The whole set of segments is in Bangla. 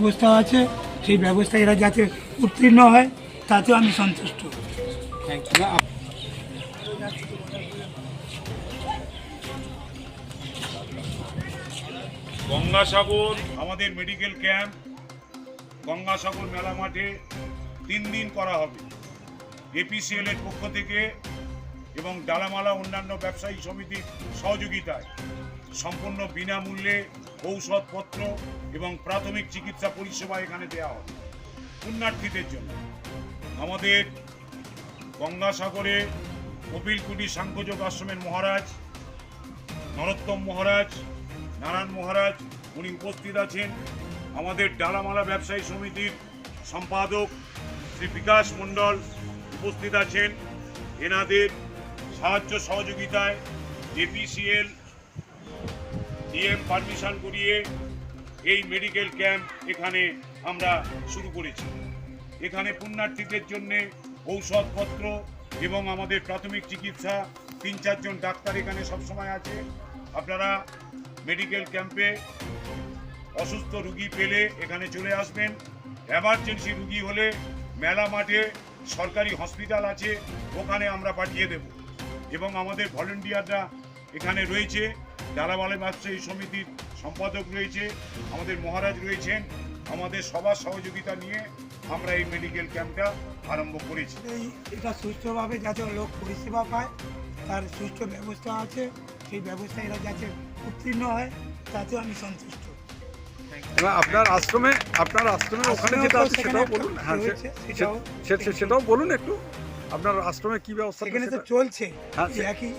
ব্যবস্থা আছে সেই ব্যবস্থা এরা যাতে উত্তীর্ণ হয় তাতেও আমি সন্তুষ্ট। গঙ্গাসাগর আমাদের মেডিকেল ক্যাম্প গঙ্গাসাগর মেলা মাঠে তিন দিন করা হবে। এপিসিএল এর পক্ষ থেকে এবং ডালামালা অন্যান্য ব্যবসায়ী সমিতির সহযোগিতায়। সম্পূর্ণ বিনামূল্যে ঔষধপত্র এবং প্রাথমিক চিকিৎসা পরিষেবা এখানে দেওয়া হবে পুণ্যার্থীদের জন্য। আমাদের গঙ্গাসাগরে কপিলকুটি সাংখ্যযোগ আশ্রমের মহারাজ, নরোত্তম মহারাজ, নারায়ণ মহারাজ, উনি উপস্থিত আছেন। আমাদের ডালামালা ব্যবসায়ী সমিতির সম্পাদক শ্রী বিকাশ মণ্ডল উপস্থিত আছেন। এনাদের সাহায্য সহযোগিতায় এপিসিএল ডিএম পারমিশন করিয়ে এই মেডিকেল ক্যাম্প এখানে আমরা শুরু করেছি। এখানে পুণ্যার্থীদের জন্য ঔষধপত্র এবং আমাদের প্রাথমিক চিকিৎসা তিন চারজন ডাক্তার এখানে সবসময় আছে। আপনারা মেডিকেল ক্যাম্পে অসুস্থ রুগী পেলে এখানে চলে আসবেন। এমার্জেন্সি রুগী হলে মেলা মাঠে সরকারি হসপিটাল আছে, ওখানে আমরা পাঠিয়ে দেব। এবং আমাদের ভলেন্টিয়াররা এখানে রয়েছে ডালাবালে ব্যবসায়ী সমিতির সম্পাদক রয়েছে আমাদের মহারাজ রয়েছেন আমাদের সবার সহযোগিতা নিয়ে আমরা এই মেডিকেল ক্যাম্পটা আরম্ভ করেছি। এই এটা সুস্থভাবে যাতে লোক পরিষেবা পায় তার সুষ্ঠু ব্যবস্থা আছে সেই ব্যবস্থা এরা যাতে উত্তীর্ণ হয় তাতেও আমি সন্তুষ্ট। এবার আপনার আশ্রমে আপনার আশ্রমে ওখানে যেটা আছে সেটাও বলুন। হ্যাঁ সেটাও বলুন একটু। আপনার আশ্রমে কি ব্যবস্থা সেখানে তো চলছে। হ্যাঁ, একই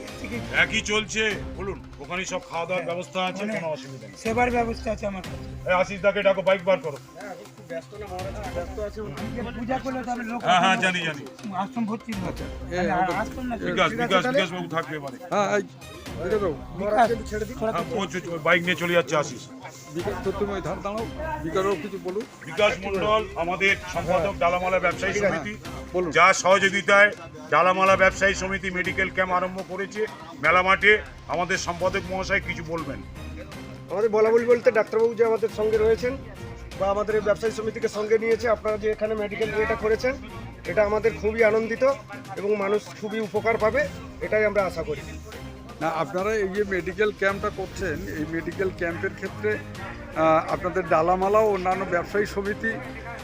একই। চলছে। বলুন ওখানে সব খাওয়া দাওয়ার হ্যাঁ, ব্যবস্থা আছে? মানে কোনো অসুবিধা নেই। সেবার ব্যবস্থা আছে আমার এই আশিস দাকে ডাকো বাইক বার করো। বাইক নিয়ে চলে যাচ্ছে আশিস। বিকাশ মন্ডল আমাদের সম্পাদক ডালামালা ব্যবসায়ী সমিতি। যা সহযোগিতায় ডালামালা ব্যবসায়ী সমিতি মেডিকেল ক্যাম্প আরম্ভ করেছে মেলা মাঠে আমাদের সম্পাদক মহাশয় কিছু বলবেন? আমাদের বলা বলি বলতে ডাক্তারবাবু যে আমাদের সঙ্গে রয়েছেন বা আমাদের এই ব্যবসায়ী সমিতিকে সঙ্গে নিয়েছে আপনারা যে এখানে মেডিকেল ইয়েটা করেছেন এটা আমাদের খুবই আনন্দিত এবং মানুষ খুবই উপকার পাবে এটাই আমরা আশা করি। না আপনারা এই যে মেডিকেল ক্যাম্পটা করছেন এই মেডিকেল ক্যাম্পের ক্ষেত্রে আপনাদের ডালামালা ও অন্যান্য ব্যবসায়ী সমিতি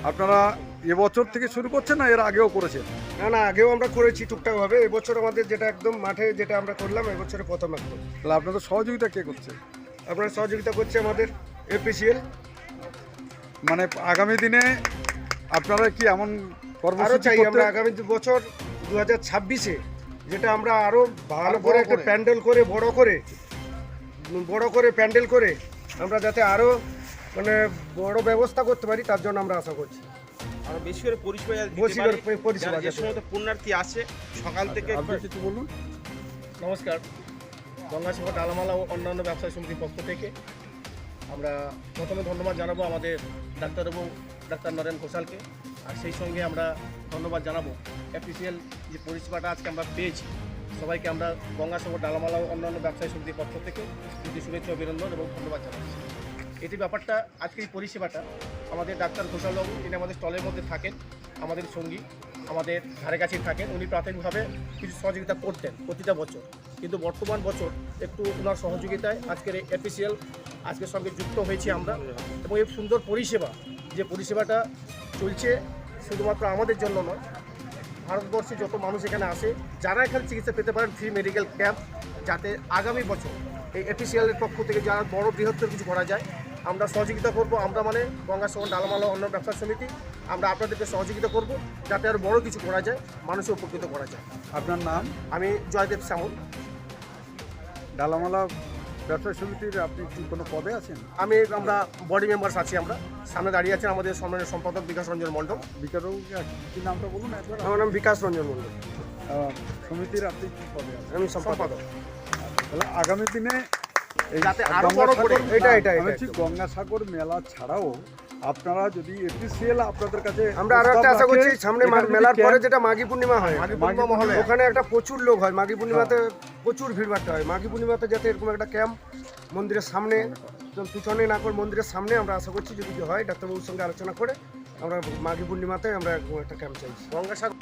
আপনারা এবছর থেকে শুরু করছেন না এর আগেও করেছেন না না আগেও আমরা করেছি টুকটাকভাবে। এবছর আমাদের যেটা একদম মাঠে যেটা আমরা করলাম এবছরে প্রথম একদম। তাহলে আপনাদের সহযোগিতা কে করছে? আপনারা সহযোগিতা করছে আমাদের এপিসিএল মানে আগামী দিনে আপনারা কি এমন আরও চাই আমরা আগামী দু বছর দু হাজার ছাব্বিশে যেটা আমরা আরও ভালো করে একটা প্যান্ডেল করে বড় করে বড় করে প্যান্ডেল করে আমরা যাতে আরও মানে বড় ব্যবস্থা করতে পারি তার জন্য আমরা আশা করছি। আরও বেশি করে পরিষেবা বেশি করে পরিষেবা যে সমস্ত পুণ্যার্থী আসে সকাল থেকে কিছু বলুন। নমস্কার। গঙ্গাসাগর ডালামালা ও অন্যান্য ব্যবসায়ী সমিতির পক্ষ থেকে আমরা প্রথমে ধন্যবাদ জানাব আমাদের ডাক্তারবাবু ডাক্তার নরেন ঘোষালকে। আর সেই সঙ্গে আমরা ধন্যবাদ জানাব অফিসিয়াল যে পরিষেবাটা আজকে আমরা পেয়েছি। সবাইকে আমরা গঙ্গাসাগর ডালামালা ও অন্যান্য ব্যবসায়ী সমিতির পক্ষ থেকে শুভেচ্ছা অভিনন্দন এবং ধন্যবাদ জানাচ্ছি। এটি ব্যাপারটা আজকের এই পরিষেবাটা। আমাদের ডাক্তার ঘোষালবাবু যিনি আমাদের স্টলের মধ্যে থাকেন, আমাদের সঙ্গী, আমাদের ধারে কাছেই থাকেন। উনি প্রাথমিকভাবে কিছু সহযোগিতা করতেন প্রতিটা বছর। কিন্তু বর্তমান বছর একটু ওনার সহযোগিতায় আজকের এই অফিসিয়াল আজকের সঙ্গে যুক্ত হয়েছি আমরা। এবং এই সুন্দর পরিষেবা, যে পরিষেবাটা চলছে শুধুমাত্র আমাদের জন্য নয় ভারতবর্ষে যত মানুষ এখানে আসে, যারা এখানে চিকিৎসা পেতে পারেন ফ্রি মেডিকেল ক্যাম্প যাতে আগামী বছর এই অফিসিয়ালের পক্ষ থেকে যারা বড় বৃহত্তর কিছু করা যায় আমরা সহযোগিতা করব। আমরা মানে গঙ্গা গঙ্গাসহন ডালামালা অন্য ব্যবসা সমিতি আমরা আপনাদেরকে সহযোগিতা করব যাতে আরও বড় কিছু করা যায় মানুষকে উপকৃত করা যায়। আপনার নাম? আমি জয়দেব শ্যামল ডালামালা ব্যবসা সমিতির আপনি কি কোনো পদে আছেন? আমি আমরা বডি মেম্বার্স আছি আমরা। সামনে দাঁড়িয়ে আছেন আমাদের সম্মানের সম্পাদক বিকাশ রঞ্জন মণ্ডল। বিকারবাবু কি নামটা বলুন আমার নাম বিকাশ রঞ্জন মণ্ডল। সমিতির আপনি কি পদে আছেন? আমি সম্পাদক। তাহলে আগামী দিনে এটা, এটা, বলছি গঙ্গাসাগর মেলা ছাড়াও আপনারা যদি এপিসিএল আপনাদের কাছে আমরা আরও একটা আশা করছি সামনে মেলার পরে যেটা মাঘী পূর্ণিমা হয় ওখানে একটা প্রচুর লোক হয় মাঘী পূর্ণিমাতে প্রচুর ভিড় ভাড়টা হয়। মাঘী পূর্ণিমাতে যাতে এরকম একটা ক্যাম্প মন্দিরের সামনে পিছনে না করে মন্দিরের সামনে আমরা আশা করছি যদি হয় ডাক্তারবাবুর সঙ্গে আলোচনা করে আমরা মাঘী পূর্ণিমাতে আমরা একটা ক্যাম্প চাইছি গঙ্গাসাগর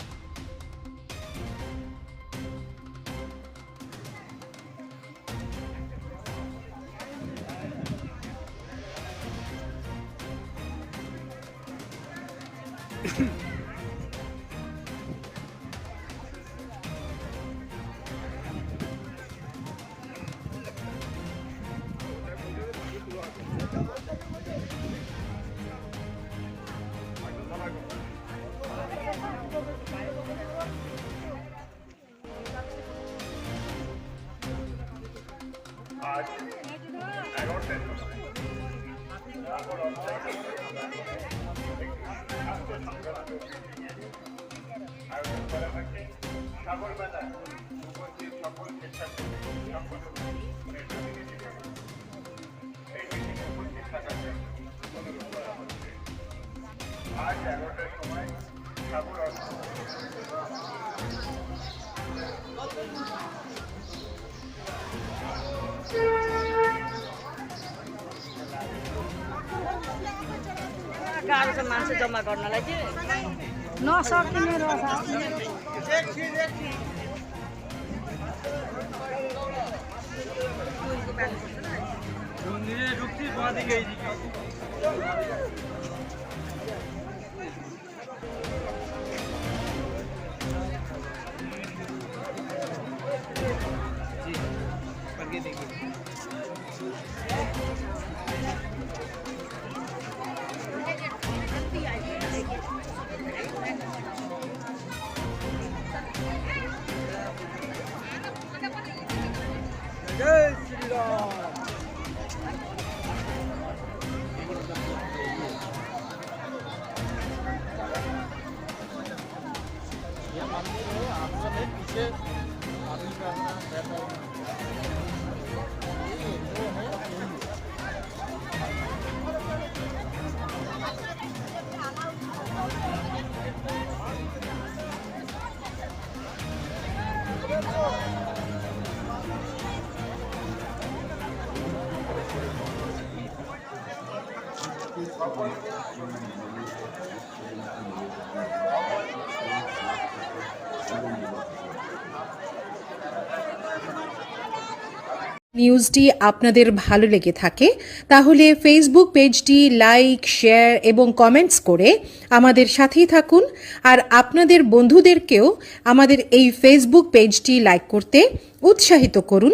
I don't আয়োজন করা হয়েছে সাগরবেলা উপস্থিত সকল এই মিটিংয়ে উপস্থিত থাকার জন্য অনুরোধ করা হচ্ছে আজ এগারোটার সময় সাগর गाह्रो छ मान्छे जम्मा गर्नलाई कि नसकिने रहेछ Thank you. নিউজটি আপনাদের ভালো লেগে থাকে, তাহলে ফেসবুক পেজটি লাইক শেয়ার এবং কমেন্টস করে আমাদের সাথেই থাকুন। আর আপনাদের বন্ধুদেরকেও আমাদের এই ফেসবুক পেজটি লাইক করতে উৎসাহিত করুন।